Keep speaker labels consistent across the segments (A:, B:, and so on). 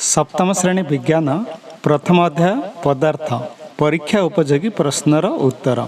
A: ସପ୍ତମ ଶ୍ରେଣୀ ବିଜ୍ଞାନ ପ୍ରଥମ ଅଧ୍ୟାୟ ପଦାର୍ଥ ପରୀକ୍ଷା ଉପଯୋଗୀ ପ୍ରଶ୍ନର ଉତ୍ତର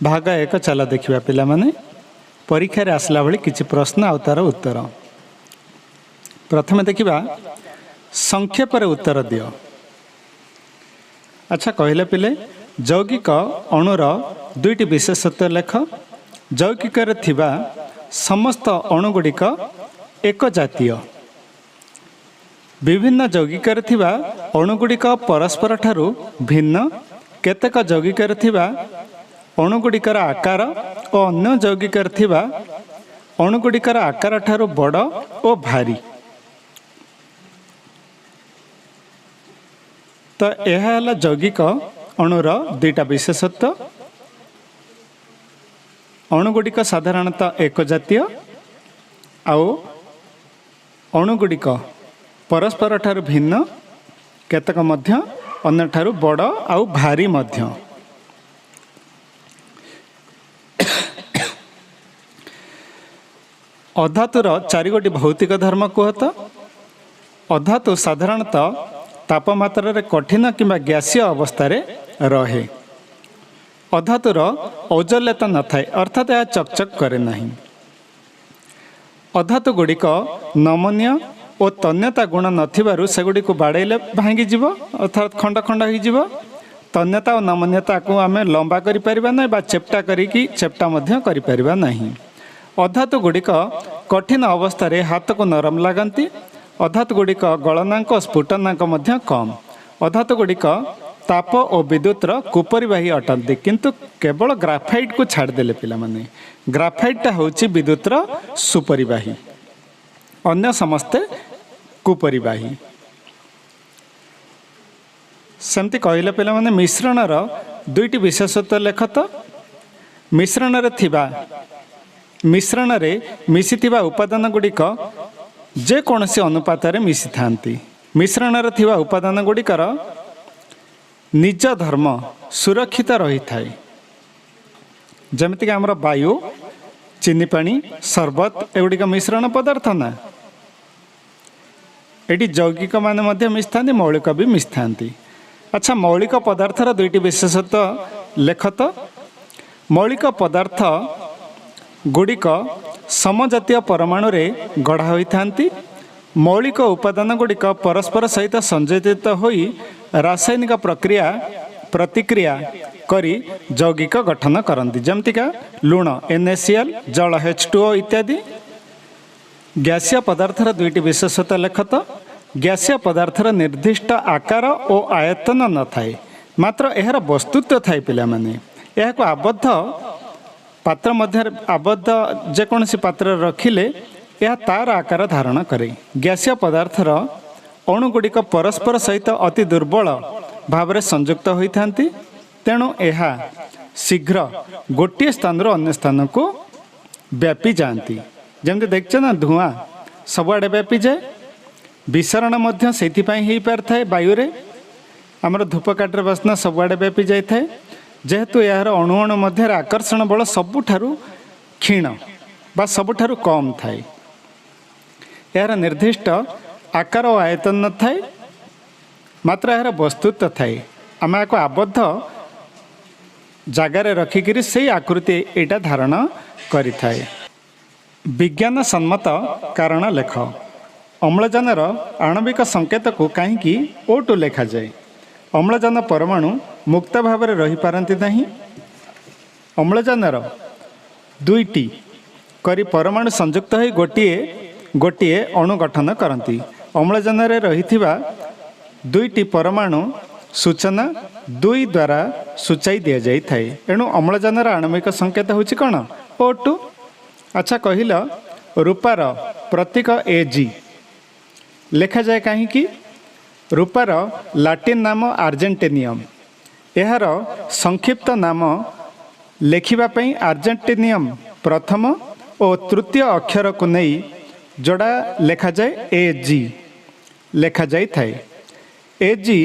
A: ଭାଗ ଏକ ଚାଲ ଦେଖିବା ପିଲାମାନେ ପରୀକ୍ଷାରେ ଆସିଲା ଭଳି କିଛି ପ୍ରଶ୍ନ ଆଉ ତା'ର ଉତ୍ତର ପ୍ରଥମେ ଦେଖିବା ସଂକ୍ଷେପରେ ଉତ୍ତର ଦିଅ ଆଚ୍ଛା କହିଲେ ପିଲେ ଯୌଗିକ ଅଣୁର ଦୁଇଟି ବିଶେଷତ୍ୱ ଲେଖ ଯୌଗିକରେ ଥିବା ସମସ୍ତ ଅଣୁଗୁଡ଼ିକ ଏକ ଜାତୀୟ ବିଭିନ୍ନ ଯୌଗିକରେ ଥିବା ଅଣୁଗୁଡ଼ିକ ପରସ୍ପରଠାରୁ ଭିନ୍ନ କେତେକ ଯୌଗିକରେ ଥିବା ଅଣୁଗୁଡ଼ିକର ଆକାର ଓ ଅନ୍ୟ ଯୌଗିକରେ ଥିବା ଅଣୁଗୁଡ଼ିକର ଆକାର ଠାରୁ ବଡ଼ ଓ ଭାରି। ତ ଏହା ହେଲା ଯୌଗିକ ଅଣୁର ଦୁଇଟା ବିଶେଷତ୍ୱ ଅଣୁଗୁଡ଼ିକ ସାଧାରଣତଃ ଏକ ଜାତୀୟ ଆଉ ଅଣୁଗୁଡ଼ିକ ପରସ୍ପର ଠାରୁ ଭିନ୍ନ କେତେକ ମଧ୍ୟ ଅନ୍ୟଠାରୁ ବଡ଼ ଆଉ ଭାରି ମଧ୍ୟ। ଅଧାତୁର ଚାରିଗୋଟି ଭୌତିକ ଧର୍ମ କୁହ ତ ଅଧାତୁ ସାଧାରଣତଃ ତାପମାତ୍ରାରେ କଠିନ କିମ୍ବା ଗ୍ୟାସୀୟ ଅବସ୍ଥାରେ ରହେ। ଅଧାତୁର ଔଜ୍ଜଲ୍ୟତା ନଥାଏ ଅର୍ଥାତ୍ ଏହା ଚକଚକ୍ କରେ ନାହିଁ। ଅଧାତୁ ଗୁଡ଼ିକ ନମନୀୟ ଓ ତନ୍ୟତା ଗୁଣ ନଥିବାରୁ ସେଗୁଡ଼ିକୁ ବାଡ଼େଇଲେ ଭାଙ୍ଗିଯିବ ଅର୍ଥାତ୍ ଖଣ୍ଡ ଖଣ୍ଡ ହୋଇଯିବ। ତନ୍ୟତା ଓ ନମନୀୟତାକୁ ଆମେ ଲମ୍ବା କରିପାରିବା ନାହିଁ ବା ଚେପ୍ଟା କରିକି ଚେପ୍ଟା ମଧ୍ୟ କରିପାରିବା ନାହିଁ। ଅଧାତୁ ଗୁଡ଼ିକ କଠିନ ଅବସ୍ଥାରେ ହାତକୁ ନରମ ଲାଗନ୍ତି ଅଧାତୁ ଗୁଡ଼ିକ ଗଳନାଙ୍କ ଓ ସ୍ଫୁଟନାଙ୍କ ମଧ୍ୟ କମ୍। ଅଧାତୁ ଗୁଡ଼ିକ ତାପ ଓ ବିଦ୍ୟୁତର କୁପରିବାହୀ ଅଟନ୍ତି କିନ୍ତୁ କେବଳ ଗ୍ରାଫାଇଟ୍କୁ ଛାଡ଼ିଦେଲେ ପିଲାମାନେ। ଗ୍ରାଫାଇଟ୍ଟା ହେଉଛି ବିଦ୍ୟୁତର ସୁପରିବାହୀ ଅନ୍ୟ ସମସ୍ତେ କୁପରିବାହୀ ସେମିତି କହିଲେ ପିଲାମାନେ ମିଶ୍ରଣର ଦୁଇଟି ବିଶେଷତ୍ୱ ଲେଖ ତ। ମିଶ୍ରଣରେ ଥିବା ମିଶ୍ରଣରେ ମିଶିଥିବା ଉପାଦାନ ଗୁଡ଼ିକ ଯେକୌଣସି ଅନୁପାତରେ ମିଶିଥାନ୍ତି। ମିଶ୍ରଣରେ ଥିବା ଉପାଦାନ ଗୁଡ଼ିକର ନିଜ ଧର୍ମ ସୁରକ୍ଷିତ ରହିଥାଏ। ଯେମିତିକି ଆମର ବାୟୁ ଚିନି ପାଣି ସରବତ ଏଗୁଡ଼ିକ ମିଶ୍ରଣ ପଦାର୍ଥ ନା? ଏଠି ଯୌଗିକ ମାନେ ମଧ୍ୟ ମିଶିଥାନ୍ତି ମୌଳିକ ବି ମିଶିଥାନ୍ତି। ଆଚ୍ଛା ମୌଳିକ ପଦାର୍ଥର ଦୁଇଟି ବିଶେଷତ୍ୱ ଲେଖ ତ ମୌଳିକ ପଦାର୍ଥ ଗୁଡ଼ିକ ସମଜାତୀୟ ପରମାଣୁରେ ଗଢ଼ା ହୋଇଥାନ୍ତି। ମୌଳିକ ଉପାଦାନ ଗୁଡ଼ିକ ପରସ୍ପର ସହିତ ସଂଯୋଜିତ ହୋଇ ରାସାୟନିକ ପ୍ରକ୍ରିୟା ପ୍ରତିକ୍ରିୟା କରି ଯୌଗିକ ଗଠନ କରନ୍ତି। ଯେମିତିକା ଲୁଣ ଏନ୍ଏସିଏଲ୍ ଜଳ ଏଚ୍ ଟୁ ଓ ଇତ୍ୟାଦି। ଗ୍ୟାସୀୟ ପଦାର୍ଥର ଦୁଇଟି ବିଶେଷତ୍ୱ ଲେଖ ତ ଗ୍ୟାସୀୟ ପଦାର୍ଥର ନିର୍ଦ୍ଦିଷ୍ଟ ଆକାର ଓ ଆୟତନ ନଥାଏ ମାତ୍ର ଏହାର ବସ୍ତୁତ୍ୱ ଥାଏ ପିଲାମାନେ। ଏହାକୁ ଆବଦ୍ଧ ପାତ୍ର ମଧ୍ୟରେ ଆବଦ୍ଧ ଯେକୌଣସି ପାତ୍ରରେ ରଖିଲେ ଏହା ତାର ଆକାର ଧାରଣ କରେ। ଗ୍ୟାସୀୟ ପଦାର୍ଥର ଅଣୁଗୁଡ଼ିକ ପରସ୍ପର ସହିତ ଅତି ଦୁର୍ବଳ ଭାବରେ ସଂଯୁକ୍ତ ହୋଇଥାନ୍ତି ତେଣୁ ଏହା ଶୀଘ୍ର ଗୋଟିଏ ସ୍ଥାନରୁ ଅନ୍ୟ ସ୍ଥାନକୁ ବ୍ୟାପି ଯାଆନ୍ତି ଯେମିତି ଦେଖିଛ ନା ଧୂଆଁ ସବୁଆଡ଼େ ବ୍ୟାପିଯାଏ ବିସରଣ ମଧ୍ୟ ସେଇଥିପାଇଁ ହେଇପାରିଥାଏ ବାୟୁରେ। ଆମର ଧୂପକାଠିର ବାସ୍ନା ସବୁଆଡ଼େ ବ୍ୟାପି ଯାଇଥାଏ। ଯେହେତୁ ଏହାର ଅଣୁ ଅଣୁ ମଧ୍ୟରେ ଆକର୍ଷଣ ବଳ ସବୁଠାରୁ କ୍ଷୀଣ ବା ସବୁଠାରୁ କମ୍ ଥାଏ। ଏହାର ନିର୍ଦ୍ଦିଷ୍ଟ ଆକାର ଓ ଆୟତନ ନଥାଏ ମାତ୍ର ଏହାର ବସ୍ତୁତ୍ୱ ଥାଏ। ଆମେ ଏହାକୁ ଆବଦ୍ଧ ଜାଗାରେ ରଖିକିରି ସେଇ ଆକୃତି ଏଇଟା ଧାରଣ କରିଥାଏ। ବିଜ୍ଞାନ ସମ୍ମତ କାରଣ ଲେଖ। ଅମ୍ଳଜାନର ଆଣବିକ ସଂକେତକୁ କାହିଁକି ଓଟୁ ଲେଖାଯାଏ? ଅମ୍ଳଜାନ ପରମାଣୁ ମୁକ୍ତ ଭାବରେ ରହିପାରନ୍ତି ନାହିଁ। ଅମ୍ଳଜାନର ଦୁଇଟି କରି ପରମାଣୁ ସଂଯୁକ୍ତ ହୋଇ ଗୋଟିଏ ଗୋଟିଏ ଅଣୁ ଗଠନ କରନ୍ତି। ଅମ୍ଳଜାନରେ ରହିଥିବା ଦୁଇଟି ପରମାଣୁ ସୂଚନା ଦୁଇ ଦ୍ୱାରା ସୂଚାଇ ଦିଆଯାଇଥାଏ। ଏଣୁ ଅମ୍ଳଜାନର ଆଣବିକ ସଂକେତ ହେଉଛି କ'ଣ? ଓ ଟୁ ଆଚ୍ଛା କହିଲ ରୂପାର ପ୍ରତୀକ ଏ ଜି। ଲେଖାଯାଏ କାହିଁକି? ରୂପାର ଲାଟିନ୍ ନାମ ଆର୍ଜେଣ୍ଟିନିୟମ୍। ଏହାର ସଂକ୍ଷିପ୍ତ ନାମ ଲେଖିବା ପାଇଁ ଆର୍ଜେଣ୍ଟିନିୟମ୍ ପ୍ରଥମ ଓ ତୃତୀୟ ଅକ୍ଷରକୁ ନେଇ ଯୋଡ଼ା ଲେଖାଯାଏ ଏ ଜି। ଲେଖାଯାଇଥାଏ। ଏ ଜି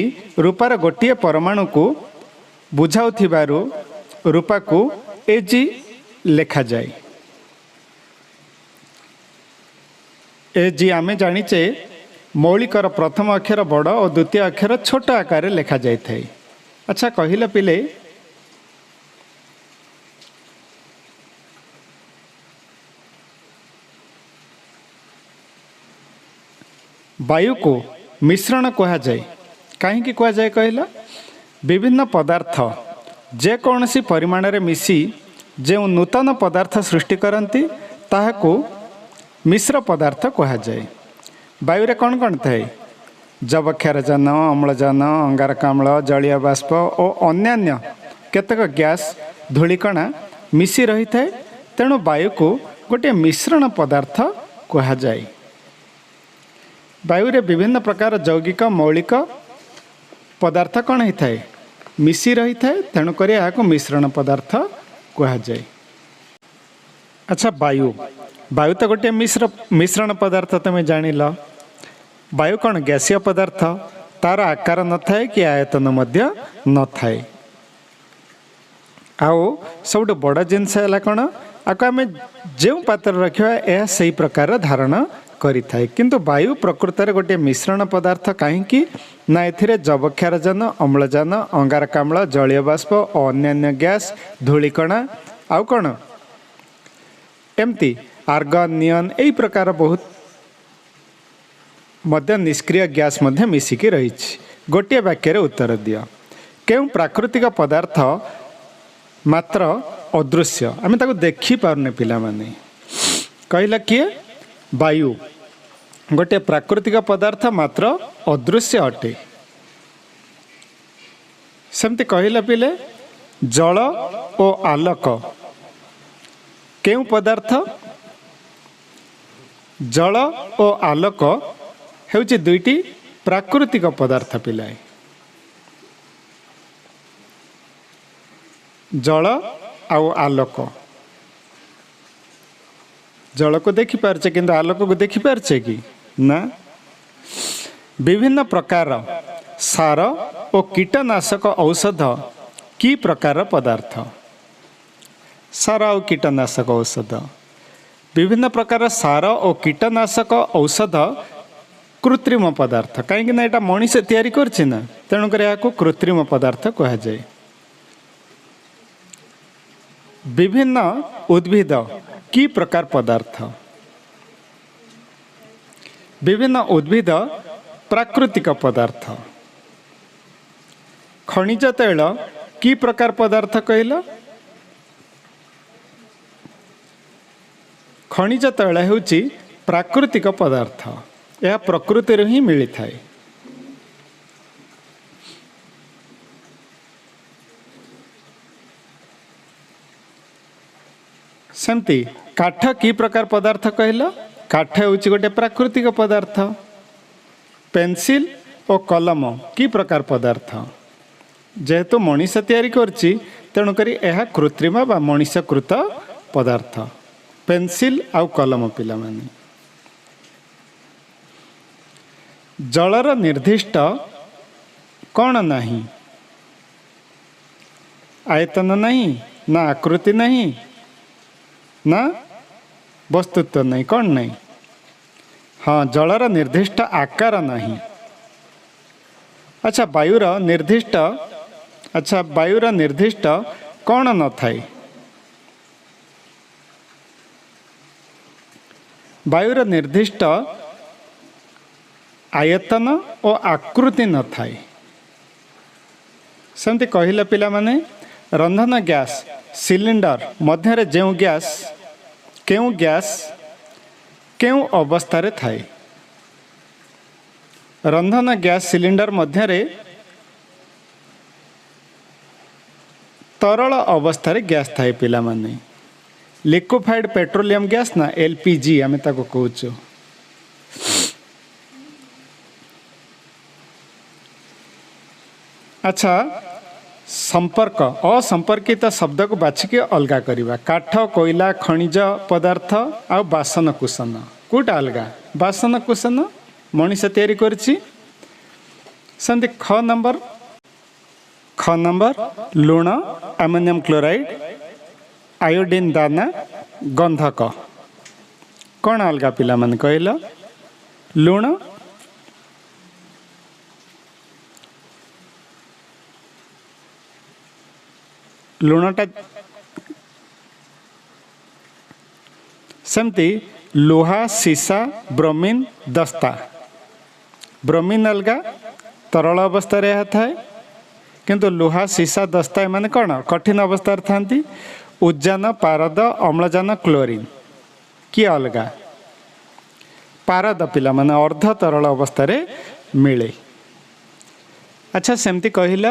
A: ରୂପାର ଗୋଟିଏ ପରମାଣୁକୁ ବୁଝାଉଥିବାରୁ ରୂପାକୁ ଏ ଜି ଲେଖାଯାଏ। ଏ ଜି ଆମେ ଜାଣିଛେ ମୌଳିକର ପ୍ରଥମ ଅକ୍ଷର ବଡ଼ ଓ ଦ୍ୱିତୀୟ ଅକ୍ଷର ଛୋଟ ଆକାରରେ ଲେଖାଯାଇଥାଏ। ଆଚ୍ଛା କହିଲେ ପିଲେ ବାୟୁକୁ ମିଶ୍ରଣ କୁହାଯାଏ। କାହିଁକି କୁହାଯାଏ କହିଲ? ବିଭିନ୍ନ ପଦାର୍ଥ ଯେକୌଣସି ପରିମାଣରେ ମିଶି ଯେଉଁ ନୂତନ ପଦାର୍ଥ ସୃଷ୍ଟି କରନ୍ତି ତାହାକୁ ମିଶ୍ର ପଦାର୍ଥ କୁହାଯାଏ। ବାୟୁରେ କ'ଣ କ'ଣ ଥାଏ? ଯବକ୍ଷାରଜାନ ଅମ୍ଳଜାନ ଅଙ୍ଗାରକାମ୍ଳ ଜଳୀୟ ବାଷ୍ପ ଓ ଅନ୍ୟାନ୍ୟ କେତେକ ଗ୍ୟାସ୍ ଧୂଳିକଣା ମିଶି ରହିଥାଏ। ତେଣୁ ବାୟୁକୁ ଗୋଟିଏ ମିଶ୍ରଣ ପଦାର୍ଥ କୁହାଯାଏ। ବାୟୁରେ ବିଭିନ୍ନ ପ୍ରକାର ଯୌଗିକ ମୌଳିକ ପଦାର୍ଥ କ'ଣ ହେଇଥାଏ? ମିଶି ରହିଥାଏ। ତେଣୁକରି ଏହାକୁ ମିଶ୍ରଣ ପଦାର୍ଥ କୁହାଯାଏ। ଆଚ୍ଛା ବାୟୁ। ବାୟୁ ତ ଗୋଟିଏ ମିଶ୍ର ମିଶ୍ରଣ ପଦାର୍ଥ ତୁମେ ଜାଣିଲ। ବାୟୁ କ'ଣ ଗ୍ୟାସୀୟ ପଦାର୍ଥ? ତାର ଆକାର ନଥାଏ କି ଆୟତନ ମଧ୍ୟ ନଥାଏ। ଆଉ ସବୁଠୁ ବଡ଼ ଜିନିଷ ହେଲା କ'ଣ? ଆକୁ ଆମେ ଯେଉଁ ପାତ୍ରରେ ରଖିବା ଏହା ସେହି ପ୍ରକାର ଧାରଣ କରିଥାଏ। କିନ୍ତୁ ବାୟୁ ପ୍ରକୃତରେ ଗୋଟିଏ ମିଶ୍ରଣ ପଦାର୍ଥ କାହିଁକି? ନା ଏଥିରେ ଯବକ୍ଷାରଜାନ ଅମ୍ଳଜାନ ଅଙ୍ଗାରକାମ୍ଳ ଜଳୀୟ ବାଷ୍ପ ଓ ଅନ୍ୟାନ୍ୟ ଗ୍ୟାସ୍ ଧୂଳିକଣା ଆଉ କ'ଣ? ଏମିତି ଆର୍ଗନ୍ ନିଅନ୍ ଏହି ପ୍ରକାର ବହୁତ ମଧ୍ୟ ନିଷ୍କ୍ରିୟ ଗ୍ୟାସ୍ ମଧ୍ୟ ମିଶିକି ରହିଛି ଗୋଟିଏ ବାକ୍ୟରେ ଉତ୍ତର ଦିଅ କେଉଁ ପ୍ରାକୃତିକ ପଦାର୍ଥ ମାତ୍ର ଅଦୃଶ୍ୟ ଆମେ ତାକୁ ଦେଖିପାରୁନେ ପିଲାମାନେ କହିଲା କିଏ ବାୟୁ ଗୋଟିଏ ପ୍ରାକୃତିକ ପଦାର୍ଥ ମାତ୍ର ଅଦୃଶ୍ୟ ଅଟେ ସେମିତି କହିଲା ପିଲେ ଜଳ ଓ ଆଲୋକ କେଉଁ ପଦାର୍ଥ ଜଳ ଓ ଆଲୋକ ହେଉଛି ଦୁଇଟି ପ୍ରାକୃତିକ ପଦାର୍ଥ ପିଲାଏ ଜଳ ଆଉ ଆଲୋକ। ଜଳକୁ ଦେଖିପାରୁଛେ କିନ୍ତୁ ଆଲୋକକୁ ଦେଖିପାରୁଛେ କି? ନା। ବିଭିନ୍ନ ପ୍ରକାର ସାର ଓ କୀଟନାଶକ ଔଷଧ କି ପ୍ରକାର ପଦାର୍ଥ? ସାର ଆଉ କୀଟନାଶକ ଔଷଧ। ବିଭିନ୍ନ ପ୍ରକାର ସାର ଓ କୀଟନାଶକ ଔଷଧ କୃତ୍ରିମ ପଦାର୍ଥ କାହିଁକି ନା ଏଇଟା ମଣିଷ ତିଆରି କରୁଛି ନା ତେଣୁକରି ଏହାକୁ କୃତ୍ରିମ ପଦାର୍ଥ କୁହାଯାଏ। ବିଭିନ୍ନ ଉଦ୍ଭିଦ କି ପ୍ରକାର ପଦାର୍ଥ? ବିଭିନ୍ନ ଉଦ୍ଭିଦ ପ୍ରାକୃତିକ ପଦାର୍ଥ। ଖଣିଜ ତୈଳ କି ପ୍ରକାର ପଦାର୍ଥ କହିଲ? ଖଣିଜ ତୈଳ ହେଉଛି ପ୍ରାକୃତିକ ପଦାର୍ଥ। ଏହା ପ୍ରକୃତିରୁ ହିଁ ମିଳିଥାଏ। ସେମିତି କାଠ କି ପ୍ରକାର ପଦାର୍ଥ କହିଲ? କାଠ ହେଉଛି ଗୋଟେ ପ୍ରାକୃତିକ ପଦାର୍ଥ। ପେନ୍ସିଲ୍ ଓ କଲମ କି ପ୍ରକାର ପଦାର୍ଥ? ଯେହେତୁ ମଣିଷ ତିଆରି କରୁଛି ତେଣୁକରି ଏହା କୃତ୍ରିମ ବା ମଣିଷକୃତ ପଦାର୍ଥ। ପେନ୍ସିଲ୍ ଆଉ କଲମ ପିଲାମାନେ ଜଳର ନିର୍ଦ୍ଦିଷ୍ଟ କ'ଣ ନାହିଁ ଆୟତନ ନାହିଁ ନା ଆକୃତି ନାହିଁ ନା ବସ୍ତୁତ୍ୱ ନାହିଁ କ'ଣ ନାହିଁ ହଁ ଜଳର ନିର୍ଦ୍ଦିଷ୍ଟ ଆକାର ନାହିଁ ଆଚ୍ଛା ବାୟୁର ନିର୍ଦ୍ଦିଷ୍ଟ ଆଚ୍ଛା ବାୟୁର ନିର୍ଦ୍ଦିଷ୍ଟ କ'ଣ ନଥାଏ ବାୟୁର ନିର୍ଦ୍ଦିଷ୍ଟ ଆୟତନ ଓ ଆକୃତି ନଥାଏ। ସେମିତି କହିଲେ ପିଲାମାନେ ରନ୍ଧନ ଗ୍ୟାସ୍ ସିଲିଣ୍ଡର ମଧ୍ୟରେ ଯେଉଁ ଗ୍ୟାସ୍ କେଉଁ ଗ୍ୟାସ୍ କେଉଁ ଅବସ୍ଥାରେ ଥାଏ। ରନ୍ଧନ ଗ୍ୟାସ୍ ସିଲିଣ୍ଡର ମଧ୍ୟରେ ତରଳ ଅବସ୍ଥାରେ ଗ୍ୟାସ୍ ଥାଏ ପିଲାମାନେ। ଲିକ୍ୱିଫାଇଡ୍ ପେଟ୍ରୋଲିୟମ ଗ୍ୟାସ୍ ନା ଏଲ୍ ପି ଜି ଆମେ ତାକୁ କହୁଛୁ। ଆଚ୍ଛା ସମ୍ପର୍କ ଅସମ୍ପର୍କିତ ଶବ୍ଦକୁ ବାଛିକି ଅଲଗା କରିବା। କାଠ କୋଇଲା ଖଣିଜ ପଦାର୍ଥ ଆଉ ବାସନ କୁସନ କେଉଁଟା ଅଲଗା? ବାସନ କୁସନ ମଣିଷ ତିଆରି କରିଛି। ସେମିତି ଖ ନମ୍ବର ଖ ନମ୍ବର ଲୁଣ ଆମୋନିୟମ କ୍ଲୋରାଇଡ୍ ଆୟୋଡିନ୍ ଦାନା ଗନ୍ଧକ କ'ଣ ଅଲଗା ପିଲାମାନେ କହିଲ ଲୁଣ ଲୁଣଟା ସେମିତି ଲୁହା ସିସା ବ୍ରୋମିନ୍ ଦସ୍ତା ବ୍ରୋମିନ୍ ଅଲଗା ତରଳ ଅବସ୍ଥାରେ ଏହା ଥାଏ କିନ୍ତୁ ଲୁହା ସିସା ଦସ୍ତା ଏମାନେ କ'ଣ? କଠିନ ଅବସ୍ଥାରେ ଥାନ୍ତି ଉଦ୍ଜାନ ପାରଦ ଅମ୍ଳଜାନ କ୍ଲୋରିନ୍ କିଏ ଅଲଗା ପାରଦ ପିଲାମାନେ ଅର୍ଦ୍ଧ ତରଳ ଅବସ୍ଥାରେ ମିଳେ। ଆଚ୍ଛା ସେମିତି କହିଲ।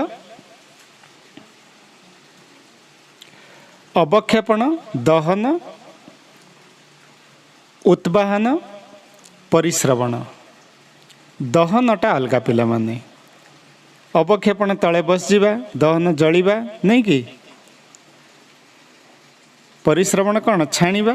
A: ଅବକ୍ଷେପଣ ଦହନ ଉତ୍ବାହନ ପରିଶ୍ରବଣ। ଦହନଟା ଅଲଗା ପିଲାମାନେ। ଅବକ୍ଷେପଣ ତଳେ ବସିଯିବା ଦହନ ଜଳିବା ନାଇଁ କି? ପରିଶ୍ରବଣ କ'ଣ ଛାଣିବା